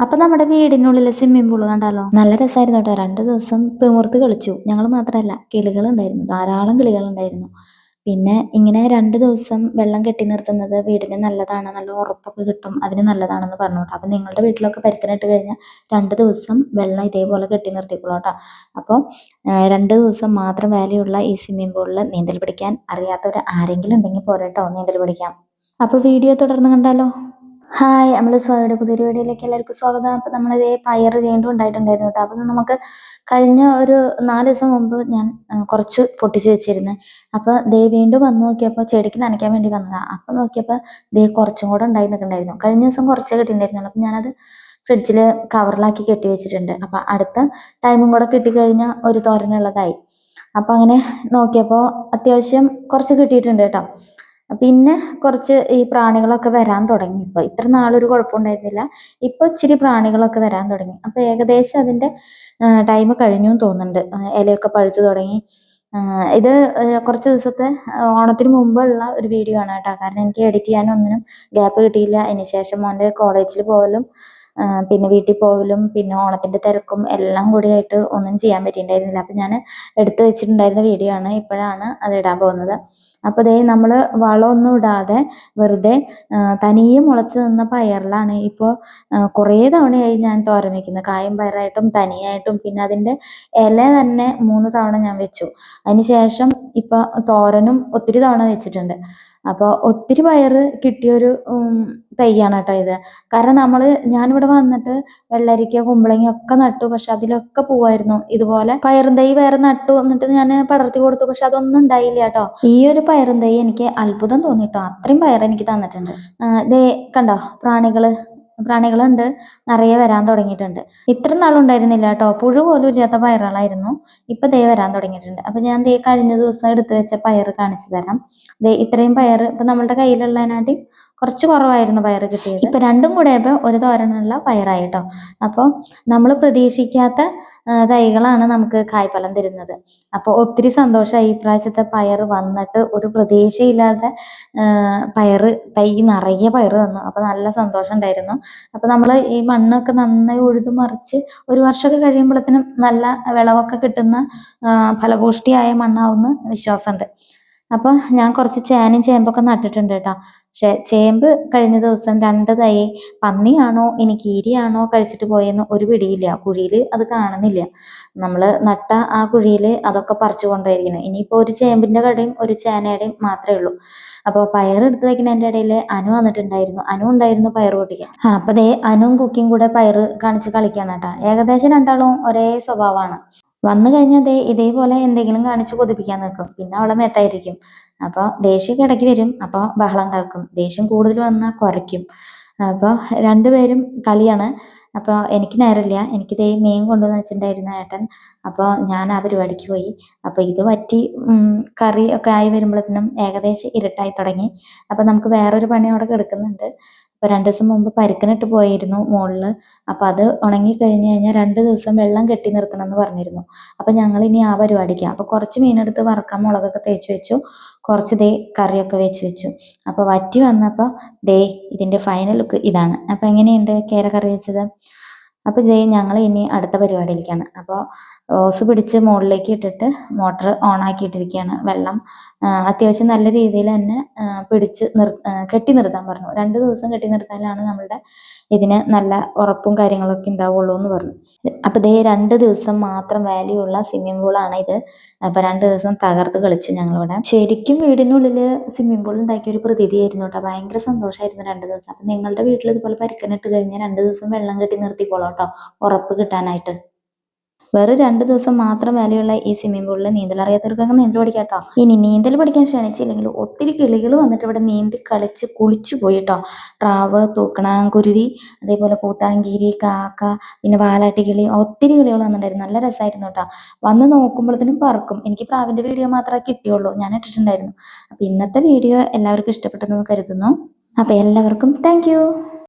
അപ്പൊ നമ്മുടെ വീടിനുള്ളിലെ swimming pool കണ്ടാലോ? നല്ല രസമായിരുന്നു കേട്ടോ. രണ്ട് ദിവസം തീമൂർത്ത് കളിച്ചു. ഞങ്ങൾ മാത്രമല്ല കിളികൾ ഉണ്ടായിരുന്നു ധാരാളം കിളികൾ ഉണ്ടായിരുന്നു പിന്നെ ഇങ്ങനെ രണ്ട് ദിവസം വെള്ളം കെട്ടി നിർത്തുന്നത് വീടിന് നല്ലതാണ് നല്ല ഉറപ്പൊക്കെ കിട്ടും അതിന് നല്ലതാണെന്ന് പറഞ്ഞു കേട്ടോ. അപ്പം നിങ്ങളുടെ വീട്ടിലൊക്കെ പരിക്കനിട്ട് കഴിഞ്ഞാൽ രണ്ട് ദിവസം വെള്ളം ഇതേപോലെ കെട്ടി നിർത്തിക്കോളൂ കേട്ടോ. അപ്പോൾ രണ്ട് ദിവസം മാത്രം വാല്യുള്ള ഈ സ്വിമ്മിംഗ് പൂളിൽ നീന്തൽ പഠിക്കാൻ അറിയാത്തവർ ആരെങ്കിലും ഉണ്ടെങ്കിൽ പോരട്ടോ നീന്തൽ പഠിക്കാം അപ്പോൾ വീഡിയോ തുടർന്ന് കണ്ടാലോ? ഹായ് നമ്മൾ സോയുടെ പുതിയൊരു വീഡിയോയിലേക്ക് എല്ലാവർക്കും സ്വാഗതം. അപ്പോൾ നമ്മളിതേ പയർ വീണ്ടും ഉണ്ടായിട്ടുണ്ടായിരുന്നു കേട്ടോ. അപ്പം നമുക്ക് കഴിഞ്ഞ ഒരു നാല് ദിവസം മുമ്പ് ഞാൻ കുറച്ച് പൊട്ടിച്ചു വെച്ചിരുന്നു. അപ്പോൾ ദേ വീണ്ടും വന്ന് നോക്കിയപ്പോൾ ചെടിക്ക് നനയ്ക്കാൻ വേണ്ടി വന്നതാണ് അപ്പോൾ നോക്കിയപ്പോൾ ദേ കുറച്ചും കൂടെ ഉണ്ടായി നിൽക്കുന്നുണ്ടായിരുന്നു. കഴിഞ്ഞ ദിവസം കുറച്ച് കിട്ടിയിട്ടുണ്ടായിരുന്നുള്ളൂ. അപ്പം ഞാനത് ഫ്രിഡ്ജിൽ കവറിലാക്കി കെട്ടി വെച്ചിട്ടുണ്ട്. അപ്പോൾ അടുത്ത ടൈമും കൂടെ കിട്ടിക്കഴിഞ്ഞാൽ ഒരു തോരനുള്ളതായി. അപ്പോൾ അങ്ങനെ നോക്കിയപ്പോൾ അത്യാവശ്യം കുറച്ച് കിട്ടിയിട്ടുണ്ട് കേട്ടോ. പിന്നെ കുറച്ച് ഈ പ്രാണികളൊക്കെ വരാൻ തുടങ്ങി. ഇപ്പോൾ ഇത്ര നാളൊരു കുഴപ്പമുണ്ടായിരുന്നില്ല. ഇപ്പോൾ ഇച്ചിരി പ്രാണികളൊക്കെ വരാൻ തുടങ്ങി. അപ്പോൾ ഏകദേശം അതിന്റെ ടൈം കഴിഞ്ഞു തോന്നുന്നുണ്ട്. ഇലയൊക്കെ പഴുത്തു തുടങ്ങി. ഇത് കുറച്ച് ദിവസത്തെ ഓണത്തിന് മുമ്പുള്ള ഒരു വീഡിയോ ആണ് കേട്ടോ. കാരണം എനിക്ക് എഡിറ്റ് ചെയ്യാനൊന്നിനും ഗ്യാപ്പ് കിട്ടിയില്ല. അതിന് ശേഷം മോന്റെ കോളേജിൽ പോകലും പിന്നെ വീട്ടിൽ പോകലും പിന്നെ ഓണത്തിന്റെ തിരക്കും എല്ലാം കൂടിയായിട്ട് ഒന്നും ചെയ്യാൻ പറ്റിയിട്ടുണ്ടായിരുന്നില്ല. അപ്പം ഞാൻ എടുത്തു വെച്ചിട്ടുണ്ടായിരുന്ന വീഡിയോ ആണ് ഇപ്പോഴാണ് അത് ഇടാൻ പോകുന്നത്. അപ്പോൾ ദേ നമ്മൾ വളമൊന്നും ഇടാതെ വെറുതെ തനിയെ മുളച്ച് നിന്ന പയറിലാണ് ഇപ്പോൾ കുറേ തവണയായി ഞാൻ തോരൻ വയ്ക്കുന്നത് കായും പയറായിട്ടും തനിയായിട്ടും. പിന്നെ അതിന്റെ ഇല തന്നെ മൂന്ന് തവണ ഞാൻ വെച്ചു. അതിന് ശേഷം ഇപ്പോൾ തോരനും ഒത്തിരി തവണ വെച്ചിട്ടുണ്ട്. അപ്പോൾ ഒത്തിരി പയർ കിട്ടിയൊരു തൈയാണ് കേട്ടോ ഇത്. കാരണം നമ്മൾ ഞാനിവിടെ വന്നിട്ട് വെള്ളരിക്ക കുമ്പളങ്ങ ഒക്കെ നട്ടു. പക്ഷെ അതിലൊക്കെ പോവായിരുന്നു. ഇതുപോലെ പയറും തൈ വേറെ നട്ടു എന്നിട്ട് ഞാൻ പടർത്തി കൊടുത്തു. പക്ഷെ അതൊന്നും ഉണ്ടായില്ല കേട്ടോ. ഈ ഒരു പയറും തൈ എനിക്ക് അത്ഭുതം തോന്നിട്ടോ. അത്രയും പയർ എനിക്ക് തന്നിട്ടുണ്ട്. ദേ കണ്ടോ? പ്രാണികൾ പ്രാണികളുണ്ട്. നിറയെ വരാൻ തുടങ്ങിയിട്ടുണ്ട്. ഇത്ര നാളുണ്ടായിരുന്നില്ല കേട്ടോ. പുഴു പോലും ഇല്ലാത്ത പയറുകളായിരുന്നു. ഇപ്പൊ ദേ വരാൻ തുടങ്ങിയിട്ടുണ്ട്. അപ്പൊ ഞാൻ ദേ കഴിഞ്ഞ ദിവസം എടുത്തു വെച്ച പയർ കാണിച്ചു തരാം. ദേ ഇത്രയും പയർ ഇപ്പൊ നമ്മളുടെ കയ്യിലുള്ളതിനാട്ടി കുറച്ച് കുറവായിരുന്നു പയർ കിട്ടിയത്. ഇപ്പൊ രണ്ടും കൂടെ ആയപ്പോൾ ഒരു തോരനുള്ള പയറായി കേട്ടോ അപ്പോൾ നമ്മൾ പ്രതീക്ഷിക്കാത്ത തൈകളാണ് നമുക്ക് കായ്ഫലം തരുന്നത്. അപ്പോൾ ഒത്തിരി സന്തോഷമായി ഈ പ്രാവശ്യത്തെ പയർ വന്നിട്ട് ഒരു പ്രതീക്ഷയില്ലാതെ പയർ തൈ നിറയെ പയർ തന്നു. അപ്പോൾ നല്ല സന്തോഷം ഉണ്ടായിരുന്നു. അപ്പോൾ നമ്മൾ ഈ മണ്ണൊക്കെ നന്നായി ഉഴുതു മറിച്ച് ഒരു വർഷമൊക്കെ കഴിയുമ്പോഴത്തേനും നല്ല വിളവൊക്കെ കിട്ടുന്ന ഫലപുഷ്ടിയായ മണ്ണാവുമെന്ന് വിശ്വാസമുണ്ട്. അപ്പോൾ ഞാൻ കുറച്ച് ചേനയും ചേമ്പൊക്കെ നട്ടിട്ടുണ്ട് കേട്ടോ. പക്ഷെ ചേമ്പ് കഴിഞ്ഞ ദിവസം രണ്ട് തൈ പന്നിയാണോ ഇനി കീരിയാണോ കഴിച്ചിട്ട് പോയെന്ന് ഒരു പിടിയില്ല. കുഴിയിൽ അത് കാണുന്നില്ല. നമ്മൾ നട്ട ആ കുഴിയിൽ അതൊക്കെ പറിച്ചു കൊണ്ടുപോയിരിക്കണം ഇനിയിപ്പോൾ ഒരു ചേമ്പിന്റെ കടയും ഒരു ചേനയുടെയും മാത്രമേ ഉള്ളൂ. അപ്പോൾ പയർ എടുത്ത് വെക്കുന്നതിന്റെ ഇടയിൽ അനു വന്നിട്ടുണ്ടായിരുന്നു. അനു ഉണ്ടായിരുന്നു പയർ പൊട്ടിക്കാൻ. ആ അപ്പോൾ ദേ അനുവും കുക്കിയും കൂടെ പയർ കാണിച്ച് കളിക്കാൻ കേട്ടോ. ഏകദേശം രണ്ടാളും ഒരേ സ്വഭാവമാണ്. വന്നു കഴിഞ്ഞാൽ ദേ ഇതേപോലെ എന്തെങ്കിലും കാണിച്ച് കൊതിപ്പിക്കാൻ നിൽക്കും പിന്നെ അവളെ മേത്തായിരിക്കും. അപ്പോൾ ദേഷ്യമൊക്കെ ഇടയ്ക്ക് വരും. അപ്പോൾ ബഹളം ഉണ്ടാക്കും. ദേഷ്യം കൂടുതൽ വന്നാൽ കുറയ്ക്കും അപ്പോൾ രണ്ടുപേരും കളിയാണ്. അപ്പോൾ എനിക്ക് നേരമില്ല. എനിക്ക് ദേ മീൻ കൊണ്ടുവന്ന് വെച്ചിട്ടുണ്ടായിരുന്നു ഏട്ടൻ. അപ്പോൾ ഞാൻ ആ പരിപാടിക്ക് പോയി. അപ്പോൾ ഇത് വറ്റി കറി ഒക്കെ ആയി വരുമ്പോഴത്തേനും ഏകദേശം ഇരട്ടായി തുടങ്ങി. അപ്പോൾ നമുക്ക് വേറൊരു അവിടെ കിടക്കുന്നുണ്ട്. അപ്പോൾ രണ്ട് ദിവസം മുമ്പ് പരുക്കനിട്ട് പോയിരുന്നു മുകളിൽ അപ്പോൾ അത് ഉണങ്ങി കഴിഞ്ഞ് കഴിഞ്ഞാൽ രണ്ട് ദിവസം വെള്ളം കെട്ടി നിർത്തണം എന്ന് പറഞ്ഞിരുന്നു. അപ്പോൾ ഞങ്ങൾ ഇനി ആ പരിപാടിക്ക് അപ്പോൾ കുറച്ച് മീനെടുത്ത് വറക്കാൻ മുളകൊക്കെ തേച്ച് വെച്ചു. കുറച്ച് ദേ കറിയൊക്കെ വെച്ച് വെച്ചു. അപ്പോൾ വറ്റി വന്നപ്പോൾ ദേ ഇതിന്റെ ഫൈനൽ ലുക്ക് ഇതാണ്. അപ്പോൾ എങ്ങനെയുണ്ട് കേര കറി വെച്ചത്? അപ്പോൾ ദേ ഞങ്ങൾ ഇനി അടുത്ത പരിപാടിയിലേക്കാണ്. അപ്പോൾ ഓസ് പിടിച്ച് മുകളിലേക്ക് ഇട്ടിട്ട് മോട്ടർ ഓൺ ആക്കിയിട്ടിരിക്കുകയാണ് വെള്ളം അത്യാവശ്യം നല്ല രീതിയിൽ തന്നെ പിടിച്ച് നിർ കെട്ടി നിർത്താൻ പറഞ്ഞു. രണ്ട് ദിവസം കെട്ടി നിർത്താനാണ് നമ്മളുടെ ഇതിന് നല്ല ഉറപ്പും കാര്യങ്ങളൊക്കെ ഉണ്ടാവുള്ളൂ എന്ന് പറഞ്ഞു. അപ്പോൾ ദേ രണ്ട് ദിവസം മാത്രം വാല്യൂ ഉള്ള സ്വിമ്മിംഗ് പൂളാണ് ഇത്. അപ്പോൾ രണ്ട് ദിവസം തകർത്ത് കളിച്ചു ഞങ്ങളിവിടെ. ശരിക്കും വീടിനുള്ളിൽ സ്വിമ്മിംഗ് പൂൾ ഉണ്ടാക്കിയ ഒരു പ്രതീതിയായിരുന്നു കേട്ടോ. ഭയങ്കര സന്തോഷമായിരുന്നു രണ്ട് ദിവസം. അപ്പം നിങ്ങളുടെ വീട്ടിൽ ഇതുപോലെ പരിക്കനിട്ട് കഴിഞ്ഞാൽ രണ്ട് ദിവസം വെള്ളം കെട്ടി നിർത്തിക്കോളാം കേട്ടോ. ഉറപ്പ് കിട്ടാനായിട്ട്. വെറും രണ്ട് ദിവസം മാത്രം വിലയുള്ള ഈ സ്വിമ്മിംഗ് പൂളിൽ നീന്തൽ അറിയാത്തവർക്കൊക്കെ നീന്തൽ പഠിക്കാം കേട്ടോ. ഇനി നീന്തൽ പഠിക്കാൻ ക്ഷണിച്ചില്ലെങ്കിൽ ഒത്തിരി കിളികൾ വന്നിട്ട് ഇവിടെ നീന്തി കളിച്ച് കുളിച്ചു പോയി കേട്ടോ. പ്രാവ് തൂക്കണാങ്കുരുവി അതേപോലെ പൂത്താങ്കിരി കാക്ക പിന്നെ വാലാട്ടി കിളി ഒത്തിരി കിളികൾ വന്നിട്ടുണ്ടായിരുന്നു. നല്ല രസമായിരുന്നു കേട്ടോ. വന്ന് നോക്കുമ്പോഴത്തേനും പറക്കും. എനിക്ക് പ്രാവിന്റെ വീഡിയോ മാത്രമേ കിട്ടിയുള്ളൂ. ഞാൻ ഇട്ടിട്ടുണ്ടായിരുന്നു. അപ്പൊ ഇന്നത്തെ വീഡിയോ എല്ലാവർക്കും ഇഷ്ടപ്പെട്ടെന്ന് കരുതുന്നു. അപ്പൊ എല്ലാവർക്കും താങ്ക്